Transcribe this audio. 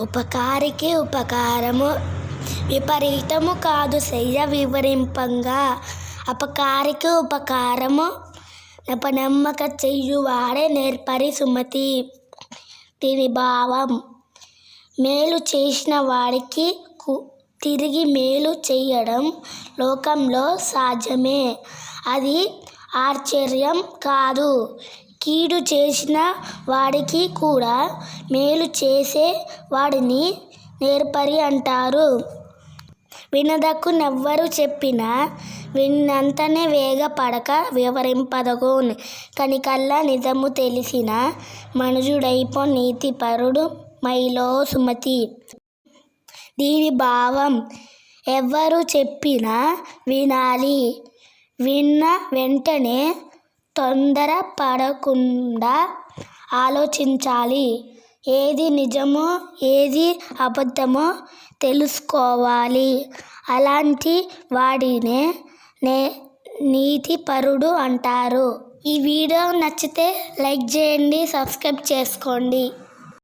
ఉపకారికి ఉపకారము. విపరీతము కాదు శయ్య వివరింపంగా. అపకారికి ఉపకారము. నపనమ్మక చెయ్యువాడే నేర్పరి సుమతి. దీని భావం. మేలు చేసిన వాడికి కు- తిరిగి మేలు చేయడం లోకంలో సహజమే అది ఆశ్చర్యం కాదు. కీడు చేసిన వాడికి కూడా మేలు చేసే వాడిని నేర్పరి అంటారు. వినదక్కు నెవ్వరు చెప్పినా విన్నంతనే వేగపడక వివరింపదగోన్ కనికల్లా నిజము తెలిసిన మనుజుడైపో నీతిపరుడు మైలో సుమతి. దీని భావం ఎవ్వరు చెప్పినా వినాలి. విన్న వెంటనే తొందర పడకుండా ఆలోచించాలి. ఏది నిజమో ఏది అబద్ధమో తెలుసుకోవాలి. అలాంటి వాడినే నే నీతిపరుడు అంటారు. ఈ వీడియో నచ్చితే లైక్ చేయండి సబ్స్క్రైబ్ చేసుకోండి.